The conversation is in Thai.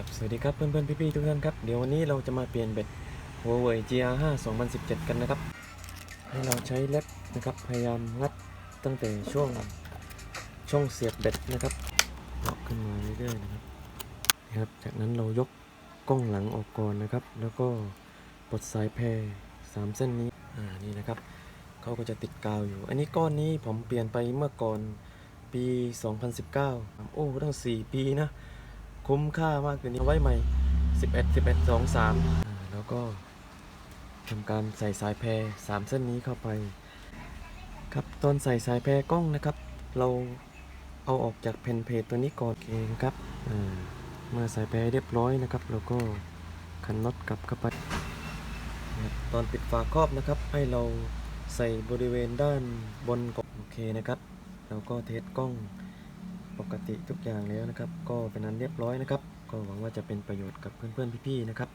ครับสวัสดีครับเพื่อนๆพี่ๆทุกท่านครับเดี๋ยววันนี้เราจะมาเปลี่ยนเบ็ด Huawei GR5 2017 กันนะครับ ให้เราใช้เล็บนะครับ พยายามงัดตั้งแต่ช่วงช่องเสียบเบ็ดนะครับเลาะขึ้นมาเรื่อยๆนะครับนะครับ จากนั้นเรายกกล้องหลังออกก่อนนะครับ แล้วก็ปลดสายแพรสามเส้นนี้อ่านี่นะครับเขาก็จะติดกาวอยู่ อันนี้ก้อนนี้ผมเปลี่ยนไปเมื่อก่อนปี 2019 โอ้ตั้ง 4 ปีนะ คุ้มค่ามากตัวนี้เอาไว้ใหม่ 11 11 2 3อ่าแล้วก็ทำการใส่สายแพร3เส้นนี้เข้าไป ครับตอนใส่สายแพรกล้องนะครับ เราเอาออกจากแผ่นเพจตัวนี้ก่อนเองครับเมื่อสายแพรเรียบร้อยนะครับเราก็ขันน็อตกลับเข้าไปตอนปิดฝาครอบนะครับ ให้เราใส่บริเวณด้านบนก่อนโอเคนะครับ เราก็เทสกล้อง ติทุกอย่างแล้วนะครับ ก็เป็นนั้นเรียบร้อยนะครับ ก็หวังว่าจะเป็นประโยชน์กับเพื่อนๆพี่ๆนะครับ